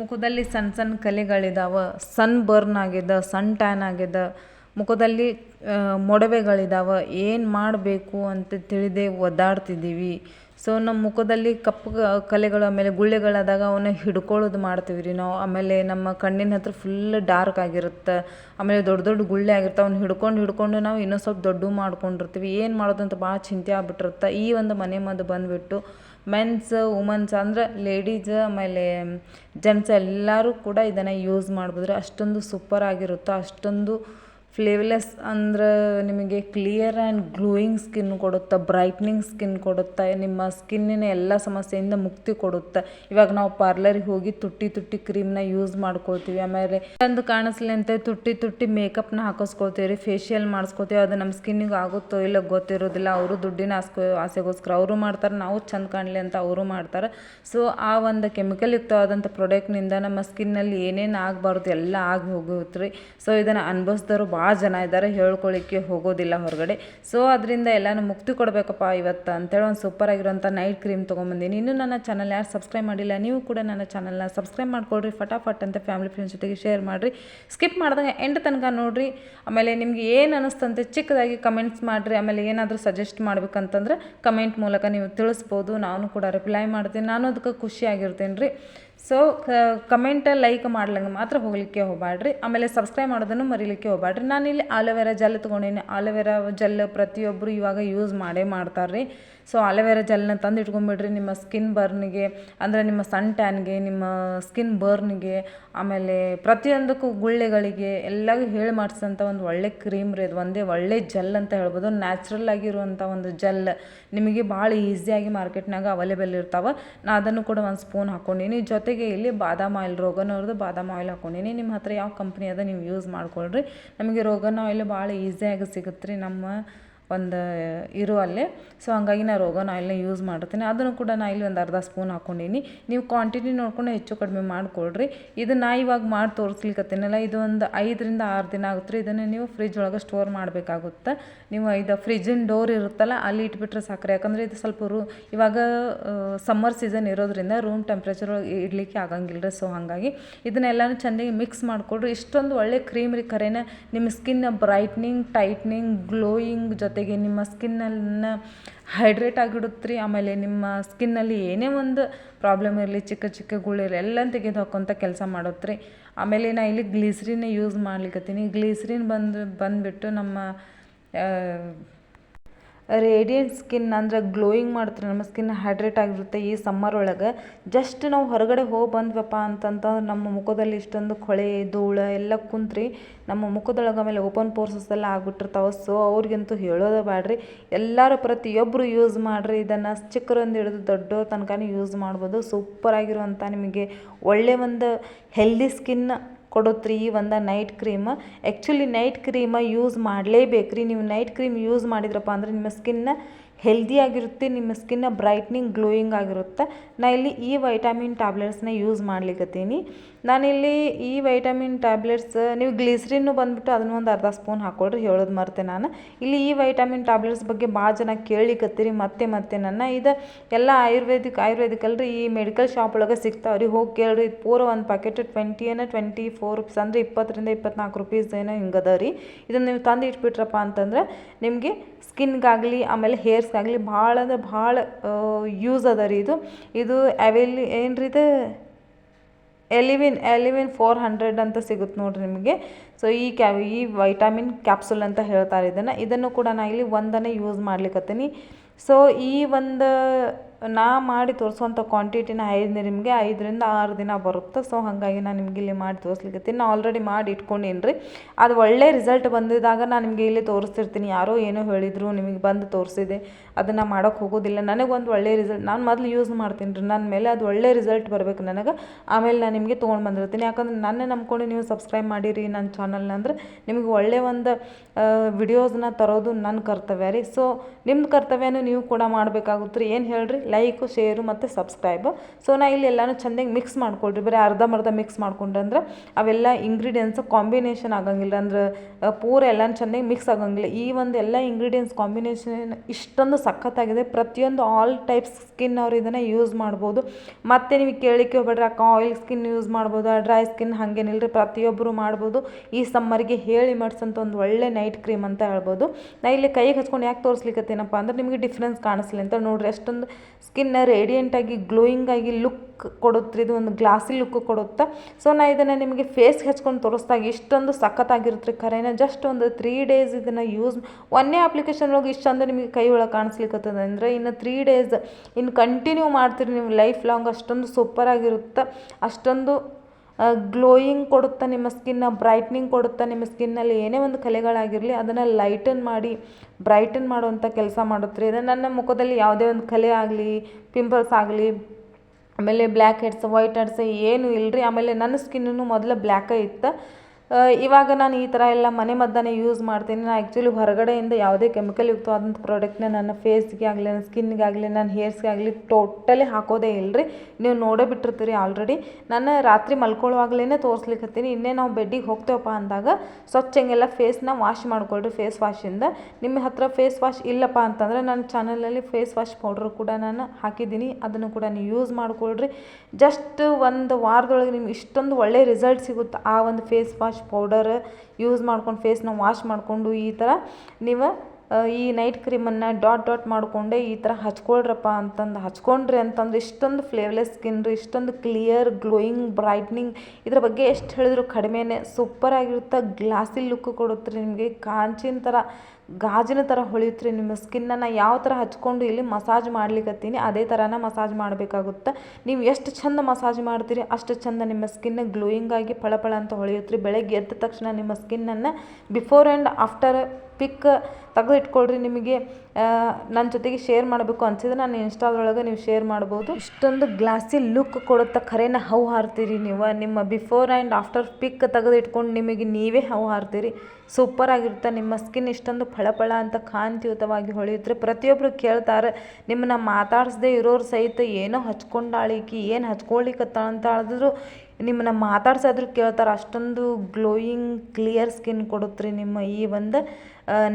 ಮುಖದಲ್ಲಿ ಸಣ್ಣ ಸಣ್ಣ ಕಲೆಗಳಿದಾವೆ ಸನ್ ಬರ್ನ್ ಆಗ್ಯದ ಸನ್ ಟ್ಯಾನ್ ಆಗ್ಯದ, ಮುಖದಲ್ಲಿ ಮೊಡವೆಗಳಿದಾವೆ, ಏನು ಮಾಡಬೇಕು ಅಂತ ತಿಳಿದೇ ಒದ್ದಾಡ್ತಿದ್ದೀವಿ. ಸೊ ನಮ್ಮ ಮುಖದಲ್ಲಿ ಕಪ್ಪು ಕಲೆಗಳು ಆಮೇಲೆ ಗುಳ್ಳೆಗಳಾದಾಗ ಅವನ್ನ ಹಿಡ್ಕೊಳ್ಳೋದು ಮಾಡ್ತೀವಿ ರೀ ನಾವು. ಆಮೇಲೆ ನಮ್ಮ ಕಣ್ಣಿನ ಹತ್ರ ಫುಲ್ ಡಾರ್ಕ್ ಆಗಿರುತ್ತೆ. ಆಮೇಲೆ ದೊಡ್ಡ ದೊಡ್ಡ ಗುಳ್ಳೆ ಆಗಿರ್ತಾವೆ ಅವ್ನು ಹಿಡ್ಕೊಂಡು ಹಿಡ್ಕೊಂಡು ನಾವು ಇನ್ನೂ ಸ್ವಲ್ಪ ದೊಡ್ಡ ಮಾಡ್ಕೊಂಡಿರ್ತೀವಿ. ಏನು ಮಾಡೋದಂತ ಭಾಳ ಚಿಂತೆ ಆಗ್ಬಿಟ್ಟಿರುತ್ತೆ. ಈ ಒಂದು ಮನೆ ಮದ್ದು ಬಂದುಬಿಟ್ಟು ಮೆನ್ಸ್, ವುಮನ್ಸ್ ಅಂದ್ರೆ ಲೇಡೀಸ್, ಆಮೇಲೆ ಜೆಂಟ್ಸ್ ಎಲ್ಲರೂ ಕೂಡ ಇದನ್ನು ಯೂಸ್ ಮಾಡ್ಬೋದು ಅಷ್ಟೊಂದು ಸೂಪರ್ ಆಗಿರುತ್ತೆ, ಅಷ್ಟೊಂದು ಫ್ಲೇವ್ಲೆಸ್ ಅಂದ್ರೆ ನಿಮಗೆ ಕ್ಲಿಯರ್ ಆ್ಯಂಡ್ ಗ್ಲೋಯಿಂಗ್ ಸ್ಕಿನ್ ಕೊಡುತ್ತೆ ಬ್ರೈಟ್ನಿಂಗ್ ಸ್ಕಿನ್ ಕೊಡುತ್ತೆ, ನಿಮ್ಮ ಸ್ಕಿನ್ನಿನ ಎಲ್ಲ ಸಮಸ್ಯೆಯಿಂದ ಮುಕ್ತಿ ಕೊಡುತ್ತೆ. ಇವಾಗ ನಾವು ಪಾರ್ಲರಿಗೆ ಹೋಗಿ ತುಟ್ಟಿ ತುಟ್ಟಿ ಕ್ರೀಮ್ನ ಯೂಸ್ ಮಾಡ್ಕೊಳ್ತೀವಿ. ಆಮೇಲೆ ಕಾಣಿಸ್ಲಿ ಅಂತ, ತುಟ್ಟಿ ತುಟ್ಟಿ ಮೇಕಪ್ನ ಹಾಕಿಸ್ಕೊಳ್ತೀವಿ ರೀ ಫೇಶಿಯಲ್ ಮಾಡಿಸ್ಕೊತೀವಿ ಅದು ನಮ್ಮ ಸ್ಕಿನ್ನಿಗೆ ಆಗುತ್ತೋ ಇಲ್ಲ ಗೊತ್ತಿರೋದಿಲ್ಲ. ಅವರು ದುಡ್ಡಿನ ಆಸ್ಕೊ, ಆಸೆಗೋಸ್ಕರ ಅವರು ಮಾಡ್ತಾರೆ, ನಾವು ಚಂದ ಕಾಣಲಿ ಅಂತ ಅವರು ಮಾಡ್ತಾರೆ. ಸೊ ಆ ಒಂದು ಕೆಮಿಕಲ್ ಯುಕ್ತವಾದಂಥ ಪ್ರಾಡಕ್ಟ್ನಿಂದ ನಮ್ಮ ಸ್ಕಿನ್ನಲ್ಲಿ ಏನೇನು ಆಗಬಾರ್ದು ಎಲ್ಲ ಆಗಿ ಹೋಗುತ್ತೆ ರೀ ಸೊ ಇದನ್ನು ಅನುಭವಿಸಿದವರು ಭಾಳ ಜನ ಇದ್ದಾರೆ ಹೇಳ್ಕೊಳ್ಳಿಕ್ಕೆ ಹೋಗೋದಿಲ್ಲ ಹೊರಗಡೆ. ಸೊ ಅದರಿಂದ ಎಲ್ಲನೂ ಮುಕ್ತಿ ಕೊಡಬೇಕಪ್ಪ ಇವತ್ತು ಅಂತೇಳಿ ಒಂದು ಸೂಪರ್ ಆಗಿರೋಂಥ ನೈಟ್ ಕ್ರೀಮ್ ತೊಗೊಂಬಂದಿನಿ. ಇನ್ನೂ ನನ್ನ ಚಾನಲ್ ಯಾರು ಸಬ್ಸ್ಕ್ರೈಬ್ ಮಾಡಿಲ್ಲ, ನೀವು ಕೂಡ ನನ್ನ ಚಾನಲ್ನ ಸಬ್ಸ್ಕ್ರೈಬ್ ಮಾಡ್ಕೊಳ್ರಿ. ಫಟಾಫಟ್ ಅಂತ ಫ್ಯಾಮಿಲಿ ಫ್ರೆಂಡ್ಸ್ ಜೊತೆಗೆ ಶೇರ್ ಮಾಡಿರಿ. ಸ್ಕಿಪ್ ಮಾಡಿದಾಗ ಎಂಡ್ ತನಕ ನೋಡಿರಿ. ಆಮೇಲೆ ನಿಮ್ಗೆ ಏನು ಅನ್ನಿಸ್ತಂತೆ ಚಿಕ್ಕದಾಗಿ ಕಮೆಂಟ್ಸ್ ಮಾಡಿರಿ. ಆಮೇಲೆ ಏನಾದರೂ ಸಜೆಸ್ಟ್ ಮಾಡ್ಬೇಕಂತಂದ್ರೆ ಕಮೆಂಟ್ ಮೂಲಕ ನೀವು ತಿಳಿಸ್ಬೋದು. ನಾನು ಕೂಡ ರಿಪ್ಲೈ ಮಾಡ್ತೀನಿ. ನಾನು ಅದಕ್ಕೆ ಖುಷಿಯಾಗಿರ್ತೀನಿ ರೀ ಸೊ ಕಮೆಂಟ ಲೈಕ್ ಮಾಡ್ಲಂಗೆ ಮಾತ್ರ ಹೋಗಲಿಕ್ಕೆ ಹೋಗಬೇಡ್ರಿ ಆಮೇಲೆ ಸಬ್ಸ್ಕ್ರೈಬ್ ಮಾಡೋದನ್ನು ಮರಿಲಿಕ್ಕೆ ಹೋಗಬೇಡ್ರಿ ನಾನಿಲ್ಲಿ ಆಲೋವೆರಾ ಜೆಲ್ ತೊಗೊಂಡೀನಿ. ಆಲೋವೆರಾ ಜೆಲ್ ಪ್ರತಿಯೊಬ್ಬರು ಇವಾಗ ಯೂಸ್ ಮಾಡೇ ಮಾಡ್ತಾರೆ ರೀ ಸೊ ಆಲೋವೆರಾ ಜೆಲ್ನ ತಂದು ಇಟ್ಕೊಂಬಿಡ್ರಿ. ನಿಮ್ಮ ಸ್ಕಿನ್ ಬರ್ನಿಗೆ ಅಂದರೆ ನಿಮ್ಮ ಸನ್ ಟ್ಯಾನ್ಗೆ ನಿಮ್ಮ ಸ್ಕಿನ್ ಬರ್ನ್ಗೆ ಆಮೇಲೆ ಪ್ರತಿಯೊಂದಕ್ಕೂ ಗುಳ್ಳೆಗಳಿಗೆ ಎಲ್ಲವೂ ಹೇಳಿ ಮಾಡಿಸಿದಂಥ ಒಂದು ಒಳ್ಳೆ ಕ್ರೀಮ್ ರೀ. ಅದು ಒಂದೇ ಒಳ್ಳೆ ಜೆಲ್ ಅಂತ ಹೇಳ್ಬೋದು. ನ್ಯಾಚುರಲ್ ಆಗಿರುವಂಥ ಒಂದು ಜೆಲ್ ನಿಮಗೆ ಭಾಳ ಈಸಿಯಾಗಿ ಮಾರ್ಕೆಟ್ನಾಗ ಅವೈಲೇಬಲ್ ಇರ್ತಾವೆ. ನಾ ಅದನ್ನು ಕೂಡ ಒಂದು ಸ್ಪೂನ್ ಹಾಕ್ಕೊಂಡೀನಿ ಜೊತೆಗೆ ಇಲ್ಲಿ ಬಾದಾಮ್ ಆಯಿಲ್, ರೋಗನ್ ಅವ್ರದ್ದು ಬಾದಾಮ್ ಆಯಿಲ್ ಹಾಕೊಂಡೀನಿ. ನಿಮ್ಮ ಹತ್ರ ಯಾವ ಕಂಪ್ನಿ ಅದ ನೀವು ಯೂಸ್ ಮಾಡ್ಕೊಳ್ರಿ. ನಮಗೆ ರೋಗನ್ ಆಯಿಲ್ ಭಾಳ ಈಸಿಯಾಗಿ ಸಿಗುತ್ತೆ ರೀ ನಮ್ಮ ಒಂದು ಇರುವಲ್ಲೇ ಸೊ ಹಂಗಾಗಿ ನಾನು ರೋಗನ್ ಆಯಿಲ್ನ ಯೂಸ್ ಮಾಡ್ತೀನಿ. ಅದನ್ನು ಕೂಡ ನಾ ಇಲ್ಲಿ ಒಂದು ಅರ್ಧ ಸ್ಪೂನ್ ಹಾಕ್ಕೊಂಡೀನಿ ನೀವು ಕ್ವಾಂಟಿಟಿ ನೋಡ್ಕೊಂಡು ಹೆಚ್ಚು ಕಡಿಮೆ ಮಾಡಿಕೊಳ್ರಿ. ಇದು ನಾ ಇವಾಗ ಮಾಡಿ ತೋರಿಸ್ಲಿಕ್ಕತ್ತೀನಲ್ಲ ಇದು ಒಂದು ಐದರಿಂದ ಆರು ದಿನ ಆಗುತ್ತೆ ರೀ. ಇದನ್ನು ನೀವು ಫ್ರಿಜ್ ಒಳಗೆ ಸ್ಟೋರ್ ಮಾಡಬೇಕಾಗುತ್ತೆ. ನೀವು ಇದು ಫ್ರಿಜ್ಜಿನ ಡೋರ್ ಇರುತ್ತಲ್ಲ, ಅಲ್ಲಿ ಇಟ್ಬಿಟ್ರೆ ಸಾಕ್ರೆ. ಯಾಕಂದರೆ ಇದು ಸ್ವಲ್ಪ ರೂ, ಇವಾಗ ಸಮ್ಮರ್ ಸೀಸನ್ ಇರೋದ್ರಿಂದ ರೂಮ್ ಟೆಂಪ್ರೇಚರ್ ಒಳಗೆ ಇಡಲಿಕ್ಕೆ ಆಗಂಗಿಲ್ಲ ರೀ. ಸೊ ಹಾಗಾಗಿ ಇದನ್ನೆಲ್ಲನೂ ಚೆಂದಾಗಿ ಮಿಕ್ಸ್ ಮಾಡಿಕೊಡ್ರಿ ಇಷ್ಟೊಂದು ಒಳ್ಳೆ ಕ್ರೀಮ್ ರೀ. ಖರೇನ ನಿಮ್ಮ ಸ್ಕಿನ್ನ ಬ್ರೈಟ್ನಿಂಗ್ ಟೈಟ್ನಿಂಗ್ ಗ್ಲೋಯಿಂಗ್ ಜೊತೆಗೆ ನಿಮ್ಮ ಸ್ಕಿನ್ನನ್ನು ಹೈಡ್ರೇಟ್ ಆಗಿಡುತ್ತೆ ರೀ ಆಮೇಲೆ ನಿಮ್ಮ ಸ್ಕಿನ್ನಲ್ಲಿ ಏನೇ ಒಂದು ಪ್ರಾಬ್ಲಮ್ ಇರಲಿ, ಚಿಕ್ಕ ಚಿಕ್ಕ ಗುಳಿರಲಿ ಎಲ್ಲ ತೆಗೆದು ಹಾಕೋಂಥ ಕೆಲಸ ಮಾಡುತ್ತೆ ರೀ ಆಮೇಲೆ ನಾ ಇಲ್ಲಿ ಗ್ಲೀಸ್ರಿನೇ ಯೂಸ್ ಮಾಡ್ಲಿಕ್ಕತ್ತೀನಿ ಗ್ಲೀಸ್ರಿನ್ ಬಂದು ಬಂದುಬಿಟ್ಟು ನಮ್ಮ ರೇಡಿಯಂಟ್ ಸ್ಕಿನ್ ಅಂದ್ರೆ ಗ್ಲೋಯಿಂಗ್ ಮಾಡ್ತಾರೆ. ನಮ್ಮ ಸ್ಕಿನ್ ಹೈಡ್ರೇಟ್ ಆಗಿರುತ್ತೆ ಈ ಸಮ್ಮರ್ ಒಳಗೆ. ಜಸ್ಟ್ ನಾವು ಹೊರಗಡೆ ಹೋಗಿ ಬಂದ್ವಪ್ಪ ಅಂತಂತಂದ್ರೆ ನಮ್ಮ ಮುಖದಲ್ಲಿ ಇಷ್ಟೊಂದು ಕೊಳೆ, ಧೂಳು ಎಲ್ಲ ಕುಂತ್ರಿ ನಮ್ಮ ಮುಖದೊಳಗೆ ಆಮೇಲೆ ಓಪನ್ ಪೋರ್ಸಸ್ ಎಲ್ಲ ಆಗ್ಬಿಟ್ಟಿರ್ತಾವೆ. ಸೊ ಅವ್ರಿಗಂತೂ ಹೇಳೋದೇ ಬೇಡ್ರಿ ಎಲ್ಲರೂ ಪ್ರತಿಯೊಬ್ಬರು ಯೂಸ್ ಮಾಡಿರಿ. ಇದನ್ನು ಚಿಕ್ಕರೊಂದು ಹಿಡಿದು ದೊಡ್ಡವ್ರ ತನಕನೂ ಯೂಸ್ ಮಾಡ್ಬೋದು. ಸೂಪರ್ ಆಗಿರುವಂಥ ನಿಮಗೆ ಒಳ್ಳೆಯ ಒಂದು ಹೆಲ್ದಿ ಸ್ಕಿನ್ ಕೊಡುತ್ತೆ ರೀ ಈ ಒಂದು night cream actually night cream use ಮಾಡಲೇಬೇಕು ರೀ ನೀವು ನೈಟ್ ಕ್ರೀಮ್ ಯೂಸ್ ಮಾಡಿದ್ರಪ್ಪ ಅಂದರೆ ನಿಮ್ಮ ಸ್ಕಿನ್ನ ಹೆಲ್ದಿಯಾಗಿರುತ್ತೆ ನಿಮ್ಮ ಸ್ಕಿನ್ನ ಬ್ರೈಟ್ನಿಂಗ್ ಗ್ಲೋಯಿಂಗ್ ಆಗಿರುತ್ತೆ. ನಾ ಇಲ್ಲಿ ಈ ವೈಟಮಿನ್ ಟ್ಯಾಬ್ಲೆಟ್ಸ್ನ ಯೂಸ್ ಮಾಡ್ಲಿಕ್ಕತ್ತೀನಿ ನಾನಿಲ್ಲಿ ಈ ವೈಟಮಿನ್ ಟ್ಯಾಬ್ಲೆಟ್ಸ್ ನೀವು ಗ್ಲೀಸ್ರಿನ್ನು ಬಂದುಬಿಟ್ಟು ಅದನ್ನ ಒಂದು ಅರ್ಧ ಸ್ಪೂನ್ ಹಾಕ್ಕೊಳ್ರಿ ಹೇಳೋದು ಮರ್ತೆ ನಾನು. ಇಲ್ಲಿ ಈ ವೈಟಮಿನ್ ಟ್ಯಾಬ್ಲೆಟ್ಸ್ ಬಗ್ಗೆ ಭಾಳ ಜನ ಕೇಳಿಕತ್ತೀರಿ ಮತ್ತೆ ಮತ್ತೆ ನನ್ನ. ಇದು ಎಲ್ಲ ಆಯುರ್ವೇದಿಕ್ ಆಯುರ್ವೇದಿಕ್ ಅಲ್ರಿ, ಈ ಮೆಡಿಕಲ್ ಶಾಪ್ ಒಳಗೆ ಸಿಗ್ತಾವ್ರಿ. ಹೋಗಿ ಕೇಳ್ರಿ, ಇದು ಪೂರ ಒಂದು ಪ್ಯಾಕೆಟ್ ಟ್ವೆಂಟಿ ಏನೋ ಟ್ವೆಂಟಿ ಫೋರ್ ರುಪೀಸ್ ಅಂದರೆ ಇಪ್ಪತ್ತರಿಂದ ಇಪ್ಪತ್ನಾಲ್ಕು ರುಪೀಸ್ ಏನೋ ಹಿಂಗೆ ಅದ ರೀ. ಇದನ್ನು ನೀವು ತಂದು ಇಟ್ಬಿಟ್ರಪ್ಪ ಅಂತಂದ್ರೆ ನಿಮಗೆ ಸ್ಕಿನ್ಗಾಗಲಿ, ಆಮೇಲೆ ಹೇರ್ಸ್ಗಾಗಲಿ ಭಾಳ ಅಂದ್ರೆ ಭಾಳ ಯೂಸ್ ಅದ ರೀ ಇದು. ಇದು ಅವೆಲಿ ಏನು ಇದು? ಎಲಿವಿನ್ ಎಲಿವಿನ್ ಫೋರ್ ಹಂಡ್ರೆಡ್ ಅಂತ ಸಿಗುತ್ತೆ ನೋಡಿರಿ ನಿಮಗೆ. ಸೊ ಈ ಕ್ಯಾ, ಈ ವೈಟಮಿನ್ ಕ್ಯಾಪ್ಸುಲ್ ಅಂತ ಹೇಳ್ತಾರೆ ಇದನ್ನು. ಇದನ್ನು ಕೂಡ ನಾ ಇಲ್ಲಿ ಒಂದನ್ನು ಯೂಸ್ ಮಾಡ್ಲಿಕ್ಕತ್ತೀನಿ ಸೊ ಈ ಒಂದು ನಾ ಮಾಡಿ ತೋರಿಸುವಂಥ ಕ್ವಾಂಟಿಟಿನ ಐದು ನಿಮಗೆ ಐದರಿಂದ ಆರು ದಿನ ಬರುತ್ತೆ. ಸೊ ಹಾಗಾಗಿ ನಾನು ನಿಮ್ಗೆ ಇಲ್ಲಿ ಮಾಡಿ ತೋರಿಸ್ಲಿಕ್ಕತ್ತೀನಿ ನಾ ಆಲ್ರೆಡಿ ಮಾಡಿ ಇಟ್ಕೊಂಡೇನಿ ರೀ ಅದು ಒಳ್ಳೆ ರಿಸಲ್ಟ್ ಬಂದಿದ್ದಾಗ ನಾನು ನಿಮಗೆ ಇಲ್ಲಿ ತೋರಿಸ್ತಿರ್ತೀನಿ. ಯಾರೋ ಏನೋ ಹೇಳಿದರು, ನಿಮಗೆ ಬಂದು ತೋರಿಸಿದೆ. ಅದನ್ನು ಮಾಡೋಕ್ಕೆ ಹೋಗೋದಿಲ್ಲ. ನನಗೊಂದು ಒಳ್ಳೆ ರಿಸಲ್ಟ್ ನಾನು ಮೊದಲು ಯೂಸ್ ಮಾಡ್ತೀನಿ ರೀ ನನ್ನ ಮೇಲೆ ಅದು ಒಳ್ಳೆ ರಿಸಲ್ಟ್ ಬರಬೇಕು ನನಗೆ. ಆಮೇಲೆ ನಾನು ನಿಮಗೆ ತೊಗೊಂಡು ಬಂದಿರ್ತೀನಿ. ಯಾಕಂದ್ರೆ ನನ್ನ ನಂಬ್ಕೊಂಡು ನೀವು ಸಬ್ಸ್ಕ್ರೈಬ್ ಮಾಡಿರಿ ನನ್ನ ಚಾನಲ್ನ ಅಂದ್ರೆ ನಿಮಗೆ ಒಳ್ಳೆಯ ಒಂದು ವಿಡಿಯೋಸ್ನ ತರೋದು ನನ್ನ ಕರ್ತವ್ಯ ರೀ. ಸೊ ನಿಮ್ದು ಕರ್ತವ್ಯನೂ ನೀವು ಕೂಡ ಮಾಡಬೇಕಾಗುತ್ತೆ ರೀ ಏನು ಹೇಳ್ರಿ? ಲೈಕು ಶೇರು ಮತ್ತು ಸಬ್ಸ್ಕ್ರೈಬ್ ಸೊ ನಾ ಇಲ್ಲಿ ಎಲ್ಲನೂ ಚೆಂದಾಗಿ ಮಿಕ್ಸ್ ಮಾಡ್ಕೊಳ್ರಿ. ಬರೀ ಅರ್ಧಂಬರ್ಧ ಮಿಕ್ಸ್ ಮಾಡ್ಕೊಂಡ್ರೆ ಅವೆಲ್ಲ ಇಂಗ್ರೀಡಿಯೆಂಟ್ಸ್ ಕಾಂಬಿನೇಷನ್ ಆಗಂಗಿಲ್ಲ. ಅಂದ್ರೆ ಪೂರ ಎಲ್ಲನೂ ಚೆಂದಾಗಿ ಮಿಕ್ಸ್ ಆಗಂಗಿಲ್ಲ. ಈ ಒಂದು ಎಲ್ಲ ಇಂಗ್ರೀಡಿಯೆಂಟ್ಸ್ ಕಾಂಬಿನೇಷನ್ ಇಷ್ಟೊಂದು ಸಖತ್ತಾಗಿದೆ. ಪ್ರತಿಯೊಂದು ಆಲ್ ಟೈಪ್ಸ್ ಸ್ಕಿನ್ ಅವರು ಇದನ್ನು ಯೂಸ್ ಮಾಡ್ಬೋದು. ಮತ್ತು ನೀವು ಕೇಳಿಕ್ಕೆ ಹೋಗ್ಬೇಡ್ರಿ, ಅಕ್ಕ ಆಯಿಲ್ ಸ್ಕಿನ್ ಯೂಸ್ ಮಾಡ್ಬೋದು ಡ್ರೈ ಸ್ಕಿನ್ ಹಾಗೇನಿಲ್ಲ ಪ್ರತಿಯೊಬ್ಬರು ಮಾಡ್ಬೋದು. ಈ ಸಮ್ಮರ್ಗೆ ಹೇಳಿ ಮಾಡಿಸಂತ ಒಂದು ಒಳ್ಳೆ ನೈಟ್ ಕ್ರೀಮ್ ಅಂತ ಹೇಳ್ಬೋದು. ನಾ ಇಲ್ಲಿ ಕೈಗೆ ಹಚ್ಕೊಂಡು ಯಾಕೆ ತೋರಿಸ್ಲಿಕ್ಕತ್ತೇನಪ್ಪ ಅಂದ್ರೆ ನಿಮಗೆ ಡಿಫ್ರೆನ್ಸ್ ಕಾಣಿಸ್ಲಿ ಅಂತ ನೋಡ್ರಿ. ಅಷ್ಟೊಂದು ಸ್ಕಿನ್ ರೇಡಿಯಂಟಾಗಿ ಗ್ಲೋಯಿಂಗ್ ಆಗಿ ಲುಕ್ ಕೊಡುತ್ತೆ, ಇದು ಒಂದು ಗ್ಲಾಸಿ ಲುಕ್ ಕೊಡುತ್ತೆ? ಸೊ ನಾ ಇದನ್ನು ನಿಮಗೆ ಫೇಸ್ಗೆ ಹಚ್ಕೊಂಡು ತೋರಿಸ್ದಾಗ ಇಷ್ಟೊಂದು ಸಖತ್ತಾಗಿರುತ್ತೆ ಖರೇನ ಜಸ್ಟ್ ಒಂದು ತ್ರೀ ಡೇಸ್ ಇದನ್ನು ಯೂಸ್ ಒಂದೇ ಅಪ್ಲಿಕೇಶನ್ ಒಳಗೆ ಇಷ್ಟು ನಿಮಗೆ ಕೈ ಒಳಗೆ ಕಾಣಿಸ್ಲಿಕ್ಕತ್ತದ ಅಂದರೆ ಇನ್ನು ತ್ರೀ ಡೇಸ್ ಇನ್ನು ಕಂಟಿನ್ಯೂ ಮಾಡ್ತೀರಿ ನಿಮ್ಮ ಲೈಫ್ ಲಾಂಗ್ ಅಷ್ಟೊಂದು ಸೂಪರಾಗಿರುತ್ತೆ ಅಷ್ಟೊಂದು ಗ್ಲೋಯಿಂಗ್ ಕೊಡುತ್ತಾ ನಿಮ್ಮ ಸ್ಕಿನ್ನ ಬ್ರೈಟ್ನಿಂಗ್ ಕೊಡುತ್ತಾ ನಿಮ್ಮ ಸ್ಕಿನ್ನಲ್ಲಿ ಏನೇ ಒಂದು ಕಲೆಗಳಾಗಿರಲಿ, ಅದನ್ನು ಲೈಟನ್ ಮಾಡಿ ಬ್ರೈಟನ್ ಮಾಡುವಂಥ ಕೆಲಸ ಮಾಡುತ್ತೆ ಇದು ನನ್ನ ಮುಖದಲ್ಲಿ ಯಾವುದೇ ಒಂದು ಕಲೆ ಆಗಲಿ ಪಿಂಪಲ್ಸ್ ಆಗಲಿ, ಆಮೇಲೆ ಬ್ಲ್ಯಾಕ್ ಹೆಡ್ಸ್ ವೈಟ್ ಹೆಡ್ಸ್ ಏನು ಇಲ್ಲರಿ ಆಮೇಲೆ ನನ್ನ ಸ್ಕಿನ್ನೂ ಮೊದಲು ಬ್ಲ್ಯಾಕೇ ಇತ್ತು. ಇವಾಗ ನಾನು ಈ ಥರ ಎಲ್ಲ ಮನೆ ಮದ್ದನ್ನೇ ಯೂಸ್ ಮಾಡ್ತೀನಿ. ನಾನು ಆ್ಯಕ್ಚುಲಿ ಹೊರಗಡೆಯಿಂದ ಯಾವುದೇ ಕೆಮಿಕಲ್ ಯುಕ್ತವಾದಂಥ ಪ್ರಾಡಕ್ಟ್ನ ನನ್ನ ಫೇಸ್ಗೆ ಆಗಲಿ, ನನ್ನ ಸ್ಕಿನ್ಗೆ ಆಗಲಿ, ನನ್ನ ಹೇರ್ಸ್ಗೆ ಆಗಲಿ ಟೋಟಲಿ ಹಾಕೋದೇ ಇಲ್ಲರಿ ನೀವು ನೋಡೇ ಬಿಟ್ಟಿರ್ತೀರಿ ಆಲ್ರೆಡಿ ನಾನು ರಾತ್ರಿ ಮಲ್ಕೊಳ್ಳುವಾಗಲೇ ತೋರಿಸ್ಲಿಕ್ಕತ್ತೀನಿ ಇನ್ನೇ ನಾವು ಬೆಡ್ಡಿಗೆ ಹೋಗ್ತೇವಪ್ಪ ಅಂದಾಗ ಸ್ವಚ್ಛ ಹೆಂಗೆಲ್ಲ ಫೇಸ್ನ ವಾಶ್ ಮಾಡ್ಕೊಳ್ರಿ ಫೇಸ್ ವಾಶಿಂದ ನಿಮ್ಮ ಹತ್ರ ಫೇಸ್ ವಾಶ್ ಇಲ್ಲಪ್ಪ ಅಂತಂದರೆ ನನ್ನ ಚಾನಲಲ್ಲಿ ಫೇಸ್ ವಾಶ್ ಪೌಡ್ರ್ ಕೂಡ ನಾನು ಹಾಕಿದ್ದೀನಿ. ಅದನ್ನು ಕೂಡ ನೀವು ಯೂಸ್ ಮಾಡ್ಕೊಳ್ರಿ. ಜಸ್ಟ್ ಒಂದು ವಾರದೊಳಗೆ ನಿಮ್ಗೆ ಇಷ್ಟೊಂದು ಒಳ್ಳೆ ರಿಸಲ್ಟ್ ಸಿಗುತ್ತೆ ಆ ಒಂದು ಫೇಸ್ ವಾಶ್ ಪೌಡರ್ ಯೂಸ್ ಮಾಡ್ಕೊಂಡು ಫೇಸ್ನ ವಾಶ್ ಮಾಡಿಕೊಂಡು ಈ ಥರ ನೀವು ಈ ನೈಟ್ ಕ್ರೀಮನ್ನು ಡಾಟ್ ಡಾಟ್ ಮಾಡಿಕೊಂಡೆ ಈ ಥರ ಹಚ್ಕೊಳ್ರಪ್ಪ ಅಂತಂದು, ಹಚ್ಕೊಂಡ್ರಿ ಅಂತಂದ್ರೆ ಇಷ್ಟೊಂದು ಫ್ಲೇವ್ಲೆಸ್ ಸ್ಕಿನ್ ರೀ ಇಷ್ಟೊಂದು ಕ್ಲಿಯರ್, ಗ್ಲೋಯಿಂಗ್, ಬ್ರೈಟ್ನಿಂಗ್ ಇದ್ರ ಬಗ್ಗೆ ಎಷ್ಟು ಹೇಳಿದ್ರು ಕಡಿಮೆನೇ ಸೂಪರಾಗಿರುತ್ತೆ, ಗ್ಲಾಸಿ ಲುಕ್ ಕೊಡುತ್ತೆ ನಿಮಗೆ, ಕಾಂಚಿನ ಥರ ಗಾಜಿನ ಥರ ಹೊಳೆಯುತ್ತೆ ನಿಮ್ಮ ಸ್ಕಿನ್ನನ್ನು ಯಾವ ಥರ ಹಚ್ಕೊಂಡು ಇಲ್ಲಿ ಮಸಾಜ್ ಮಾಡ್ಲಿಕ್ಕತ್ತೀನಿ ಅದೇ ಥರನ ಮಸಾಜ್ ಮಾಡಬೇಕಾಗುತ್ತೆ. ನೀವು ಎಷ್ಟು ಚಂದ ಮಸಾಜ್ ಮಾಡ್ತೀರಿ, ಅಷ್ಟು ಚಂದ ನಿಮ್ಮ ಸ್ಕಿನ್ ಗ್ಲೋಯಿಂಗ್ ಆಗಿ ಫಳಫಳ ಅಂತ ಹೊಳೆಯುತ್ತೆ ಬೆಳಗ್ಗೆ ಎದ್ದ ತಕ್ಷಣ ನಿಮ್ಮ ಸ್ಕಿನ್ನನ್ನು ಬಿಫೋರ್ ಆ್ಯಂಡ್ ಆಫ್ಟರ್ ಪಿಕ್ ತೆಗೆದು ಇಟ್ಕೊಳ್ರಿ ನಿಮಗೆ. ನನ್ನ ಜೊತೆಗೆ ಶೇರ್ ಮಾಡಬೇಕು ಅನ್ಸಿದ್ರೆ ನಾನು ಇನ್ಸ್ಟಾದೊಳಗೆ ನೀವು ಶೇರ್ ಮಾಡ್ಬೋದು. ಇಷ್ಟೊಂದು ಗ್ಲಾಸಿ ಲುಕ್ ಕೊಡುತ್ತಾ ಖರೇನ ಹೌ ಹಾರ್ತೀರಿ ನೀವು. ನಿಮ್ಮ ಬಿಫೋರ್ ಆ್ಯಂಡ್ ಆಫ್ಟರ್ ಪಿಕ್ ತೆಗೆದು ಇಟ್ಕೊಂಡು ನಿಮಗೆ ನೀವೇ ಹೌ ಹಾರ್ತೀರಿ. ಸೂಪರ್ ಆಗಿರುತ್ತೆ ನಿಮ್ಮ ಸ್ಕಿನ್ ಇಷ್ಟೊಂದು ಫಳಫಳ ಅಂತ ಕಾಂತಿಯುತವಾಗಿ ಹೊಳೆಯುತ್ತೆ ಪ್ರತಿಯೊಬ್ಬರು ಕೇಳ್ತಾರೆ, ನಿಮ್ಮನ್ನ ಮಾತಾಡಿಸ್ದೇ ಇರೋರು ಸಹಿತ ಏನೋ ಹಚ್ಕೊಂಡಾಳಿಕಿ ಏನು ಹಚ್ಕೊಳ್ಲಿಕ್ಕತ್ತಾಳ ಅಂತ ನಿಮ್ಮನ್ನ ಮಾತಾಡ್ಸಾದ್ರೂ ಕೇಳ್ತಾರೆ, ಅಷ್ಟೊಂದು ಗ್ಲೋಯಿಂಗ್ ಕ್ಲಿಯರ್ ಸ್ಕಿನ್ ಕೊಡುತ್ತೆ ನಿಮ್ಮ ಈ ಒಂದು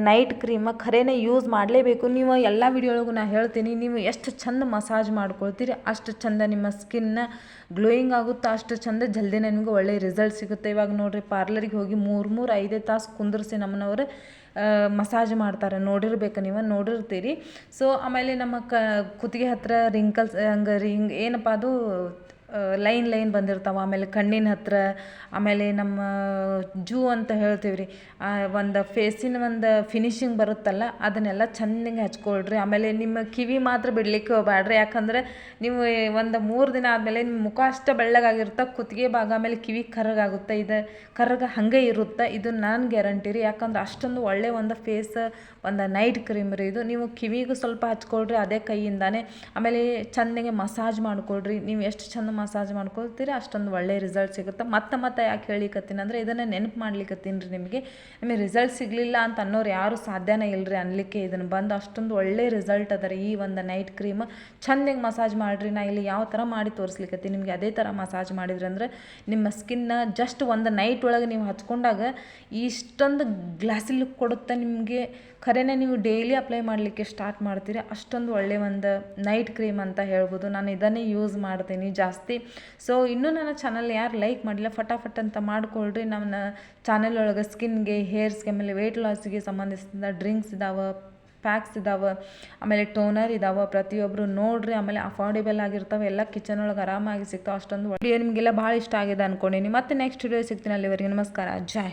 ನೈಟ್ ಕ್ರೀಮ ಖರೇನೆ ಯೂಸ್ ಮಾಡಲೇಬೇಕು. ನೀವು ಎಲ್ಲ ವಿಡಿಯೋ ನಾ ಹೇಳ್ತೀನಿ, ನೀವು ಎಷ್ಟು ಚಂದ ಮಸಾಜ್ ಮಾಡ್ಕೊಳ್ತೀರಿ, ಅಷ್ಟು ಚಂದ ನಿಮ್ಮ ಸ್ಕಿನ್ನ ಗ್ಲೋಯಿಂಗ್ ಆಗುತ್ತೆ, ಅಷ್ಟು ಚಂದ ಜಲ್ದಿ ನಿಮಗೆ ಒಳ್ಳೆ ರಿಸಲ್ಟ್ ಸಿಗುತ್ತೆ. ಇವಾಗ ನೋಡಿರಿ ಪಾರ್ಲರಿಗೆ ಹೋಗಿ ಮೂರು ಮೂರು, ಐದೇ ತಾಸು ಕುಂದರ್ಸಿ ನಮ್ಮನವರು ಮಸಾಜ್ ಮಾಡ್ತಾರೆ. ನೋಡಿರ್ಬೇಕು ನೀವು, ನೋಡಿರ್ತೀರಿ. ಸೊ ಆಮೇಲೆ ನಮ್ಮ ಕ, ಕುತ್ತಿಗೆ ಹತ್ರ ರಿಂಕಲ್ಸ್ ಹಂಗೆ ರಿಂಗ್ ಏನಪ್ಪ ಅದು ಲೈನ್ ಲೈನ್ ಬಂದಿರ್ತಾವೆ. ಆಮೇಲೆ ಕಣ್ಣಿನ ಹತ್ರ, ಆಮೇಲೆ ನಮ್ಮ ಜೂ ಅಂತ ಹೇಳ್ತೀವಿ ರೀ. ಒಂದು ಫೇಸಿನ ಒಂದು ಫಿನಿಶಿಂಗ್ ಬರುತ್ತಲ್ಲ, ಅದನ್ನೆಲ್ಲ ಚೆನ್ನಾಗಿ ಹಚ್ಕೊಳ್ರಿ. ಆಮೇಲೆ ನಿಮ್ಮ ಕಿವಿ ಮಾತ್ರ ಬಿಡ್ಲಿಕ್ಕೆ ಹೋಗ್ಬೇಡ್ರಿ ಯಾಕಂದ್ರೆ ನೀವು ಒಂದು ಮೂರು ದಿನ ಆದಮೇಲೆ ನಿಮ್ಮ ಮುಖ ಅಷ್ಟೇ ಬೆಳ್ಳಗಾಗಿರುತ್ತೆ, ಕುತ್ತಿಗೆ ಭಾಗ ಆಮೇಲೆ ಕಿವಿ ಕರ್ರಗಾಗುತ್ತೆ ಇದು ಕರ್ರಗ ಹಾಗೆ ಇರುತ್ತೆ. ಇದು ನಾನು ಗ್ಯಾರಂಟಿ ರೀ. ಯಾಕಂದ್ರೆ ಅಷ್ಟೊಂದು ಒಳ್ಳೆ ಒಂದು ಫೇಸ್ ಒಂದು ನೈಟ್ ಕ್ರೀಮ್ ರೀ ಇದು. ನೀವು ಕಿವಿಗೂ ಸ್ವಲ್ಪ ಹಚ್ಕೊಳ್ರಿ, ಅದೇ ಕೈಯಿಂದಾನೆ. ಆಮೇಲೆ ಚೆಂದಾಗೆ ಮಸಾಜ್ ಮಾಡ್ಕೊಳ್ರಿ. ನೀವು ಎಷ್ಟು ಚಂದ ಮಸಾಜ್ ಮಾಡ್ಕೊಳ್ತೀರಿ, ಅಷ್ಟೊಂದು ಒಳ್ಳೆ ರಿಸಲ್ಟ್ ಸಿಗುತ್ತೆ. ಮತ್ತೆ ಮತ್ತೆ ಯಾಕೆ ಹೇಳಿಕತ್ತೀನಿ ಅಂದರೆ, ಇದನ್ನು ನೆನಪು ಮಾಡ್ಲಿಕತ್ತೀನಿ ರೀ ನಿಮಗೆ. ನಿಮಗೆ ರಿಸಲ್ಟ್ ಸಿಗಲಿಲ್ಲ ಅಂತ ಅನ್ನೋರು ಯಾರು ಸಾಧ್ಯನೇ ಇಲ್ಲರಿ ಅನ್ಲಿಕ್ಕೆ. ಇದನ್ನು ಬಂದು ಅಷ್ಟೊಂದು ಒಳ್ಳೆ ರಿಸಲ್ಟ್ ಅದ ರೀ ಈ ಒಂದು ನೈಟ್ ಕ್ರೀಮ್ ಚೆಂದಾಗಿ ಮಸಾಜ್ ಮಾಡಿರಿ, ನಾ ಇಲ್ಲಿ ಯಾವ ಥರ ಮಾಡಿ ತೋರಿಸ್ಲಿಕತ್ತೀನಿ ನಿಮಗೆ ಅದೇ ಥರ ಮಸಾಜ್ ಮಾಡಿದ್ರಿ ಅಂದ್ರೆ, ನಿಮ್ಮ ಸ್ಕಿನ್ನ ಜಸ್ಟ್ ಒಂದು ನೈಟ್ ಒಳಗೆ ನೀವು ಹಚ್ಕೊಂಡಾಗ ಇಷ್ಟೊಂದು ಗ್ಲಾಸಿ ಲುಕ್ ಕೊಡುತ್ತೆ ನಿಮಗೆ. ಖರೇನೆ ನೀವು ಡೈಲಿ ಅಪ್ಲೈ ಮಾಡಲಿಕ್ಕೆ ಸ್ಟಾರ್ಟ್ ಮಾಡ್ತೀರಿ. ಅಷ್ಟೊಂದು ಒಳ್ಳೆಯ ಒಂದು ನೈಟ್ ಕ್ರೀಮ್ ಅಂತ ಹೇಳ್ಬೋದು. ನಾನು ಇದನ್ನೇ ಯೂಸ್ ಮಾಡ್ತೀನಿ ಜಾಸ್ತಿ. ಸೊ ಇನ್ನೂ ನನ್ನ ಚಾನಲ್ ಯಾರು ಲೈಕ್ ಮಾಡಿಲ್ಲ, ಫಟಾಫಟ್ ಅಂತ ಮಾಡ್ಕೊಳ್ರಿ. ನಮ್ಮ ಚಾನಲ್ ಒಳಗೆ ಸ್ಕಿನ್ಗೆ ಹೇರ್ಸ್ಗೆ ಆಮೇಲೆ ವೆಯ್ಟ್ ಲಾಸ್ಗೆ ಸಂಬಂಧಿಸಿದ ಡ್ರಿಂಕ್ಸ್ ಇದಾವೆ ಪ್ಯಾಕ್ಸ್ ಇದಾವೆ, ಆಮೇಲೆ ಟೋನರ್ ಇದಾವೆ ಪ್ರತಿಯೊಬ್ಬರು ನೋಡ್ರಿ. ಆಮೇಲೆ ಅಫೋರ್ಡೆಬಲ್ ಆಗಿರ್ತಾವೆ. ಎಲ್ಲ ಕಿಚನ್ ಒಳಗೆ ಆರಾಮಾಗಿ ಸಿಗ್ತಾವೆ. ಅಷ್ಟೊಂದು ವಿಡಿಯೋ ನಿಮಗೆಲ್ಲ ಭಾಳ ಇಷ್ಟ ಆಗಿದೆ ಅಂದ್ಕೊಂಡಿನಿ ಮತ್ತೆ ನೆಕ್ಸ್ಟ್ ವಿಡಿಯೋ ಸಿಗ್ತೀನಿ ಅಲ್ಲಿವರೆಗೆ. ನಮಸ್ಕಾರ. ಜೈ